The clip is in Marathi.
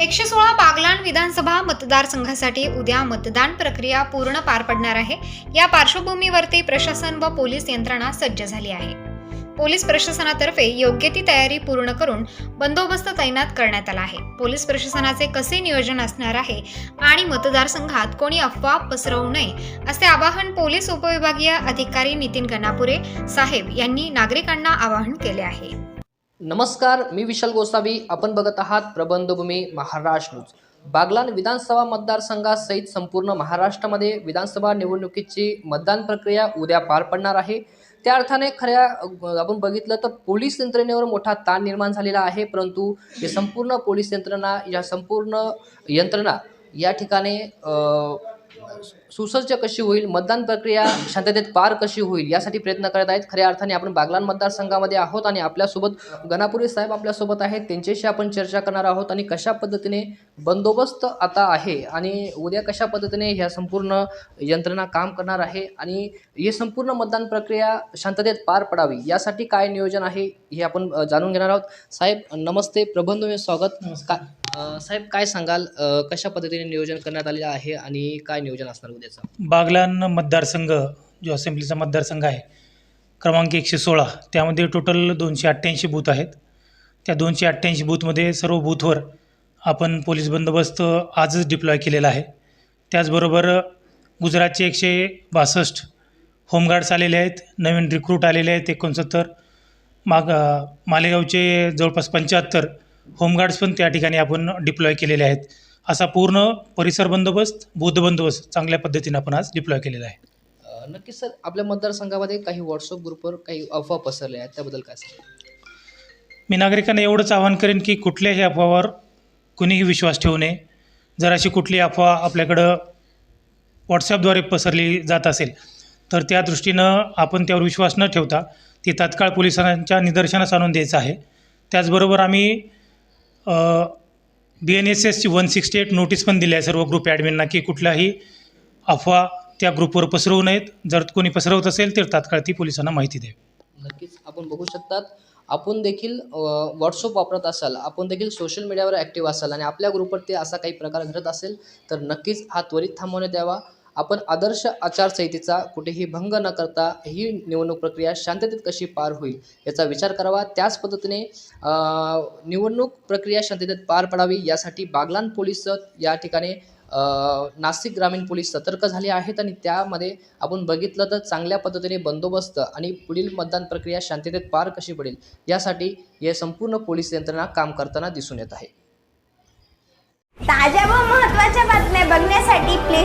एकशे सोळा बागलाण विधानसभा मतदारसंघासाठी उद्या मतदान प्रक्रिया पूर्ण पार पडणार आहे. या पार्श्वभूमीवरती प्रशासन व पोलीस यंत्रणा सज्ज झाली आहे. पोलीस प्रशासनातर्फे योग्य ती तयारी पूर्ण करून बंदोबस्त तैनात करण्यात आला आहे. पोलीस प्रशासनाचे कसे नियोजन असणार आहे आणि मतदारसंघात कोणी अफवा पसरवू नये असे आवाहन पोलीस उपविभागीय अधिकारी नितीन गणापुरे साहेब यांनी नागरिकांना आवाहन केले आहे. नमस्कार मी विशाल गोसावी. आपण बघत आहात प्रबंधभूमी महाराष्ट्र न्यूज. बागलान विधानसभा मतदारसंघासहित संपूर्ण महाराष्ट्रामध्ये विधानसभा निवडणुकीची मतदान प्रक्रिया उद्या पार पडणार आहे. त्या अर्थाने खऱ्या आपण बघितलं तर पोलीस यंत्रणेवर मोठा ताण निर्माण झालेला आहे परंतु हे संपूर्ण पोलीस यंत्रणा या संपूर्ण यंत्रणा या ठिकाणी सुसज्ज कशी होईल मतदान प्रक्रिया शांततेत पार कशी होईल यासाठी प्रयत्न करत आहेत. खऱ्या अर्थाने आपण बागलान मतदारसंघामध्ये आहोत आणि आपल्यासोबत गणापुरी साहेब आपल्यासोबत आहेत. त्यांच्याशी आपण चर्चा करणार आहोत आणि कशा पद्धतीने बंदोबस्त आता आहे आणि उद्या कशा पद्धतीने ह्या संपूर्ण यंत्रणा काम करणार आहे आणि हे संपूर्ण मतदान प्रक्रिया शांततेत पार पडावी यासाठी काय नियोजन आहे हे आपण जाणून घेणार आहोत. साहेब नमस्ते. प्रबंध स्वागत. अ, साहेब काय सांगाल? कशा पद्धतीने नियोजन करण्यात आलेलं आहे आणि काय नियोजन असणार उद्याचं? बागलान मतदारसंघ जो असेंब्लीचा मतदारसंघ आहे क्रमांक एकशे सोळा त्यामध्ये टोटल दोनशे अठ्ठ्याऐंशी बूथ आहेत. त्या दोनशे अठ्ठ्याऐंशी बूथमध्ये सर्व बूथवर आपण पोलीस बंदोबस्त आजच डिप्लॉय केलेला आहे. त्याचबरोबर गुजरातचे एकशे बासष्ट होमगार्ड्स आलेले आहेत नवीन रिक्रूट आलेले आहेत एकोणसत्तर माग मालेगावचे जवळपास पंच्याहत्तर होमगार्ड्स पण त्या ठिकाणी आपण डिप्लॉय केलेले आहेत. असा पूर्ण परिसर बंदोबस्त बौद्ध बंदोबस्त चांगल्या पद्धतीने आपण आज डिप्लॉय केलेला आहे. नक्कीच सर आपल्या मतदारसंघामध्ये काही व्हॉट्सअप ग्रुपवर काही अफवा पसरल्या आहेत त्याबद्दल काय सांगाल? मी नागरिकांना एवढंच आवाहन करेन की कुठल्याही अफवावर कुणीही विश्वास ठेवू नये. जर अशी कुठली अफवा आपल्याकडं व्हॉट्सॲपद्वारे पसरली जात असेल तर त्या दृष्टीनं आपण त्यावर विश्वास न ठेवता ती तात्काळ पोलिसांच्या निदर्शनास आणून द्यायचं आहे. त्याचबरोबर आम्ही बी एन एस एसची वन सिक्स्टी एट नोटीस पण दिली आहे सर्व ग्रुप ॲडमिनना की कुठलाही अफवा त्या ग्रुपवर पसरवू नयेत. जर कोणी पसरवत असेल तर तात्काळ ती पोलिसांना माहिती द्यावी नक्कीच. आपण बघू शकतात. आपण देखील व्हॉट्सअप वापरत असाल आपण देखील सोशल मीडियावर ॲक्टिव्ह असाल आणि आपल्या ग्रुपवरती असा काही प्रकार घडत असेल तर नक्कीच हा त्वरित थांबवण्यात यावा. आपण आदर्श आचारसंहितेचा कुठेही भंग न करता ही निवडणूक प्रक्रिया शांततेत कशी पार होईल याचा विचार करावा. त्याच पद्धतीने निवडणूक प्रक्रिया शांततेत पार पडावी यासाठी बागलान पोलीस या ठिकाणी नाशिक ग्रामीण पोलीस सतर्क झाले आहेत आणि त्यामध्ये आपण बघितलं तर चांगल्या पद्धतीने बंदोबस्त आणि पुढील मतदान प्रक्रिया शांततेत पार कशी पडेल यासाठी हे संपूर्ण पोलीस यंत्रणा काम करताना दिसून येत आहे. ताज्या व महत्त्वाच्या बातम्या बघण्यासाठी प्ले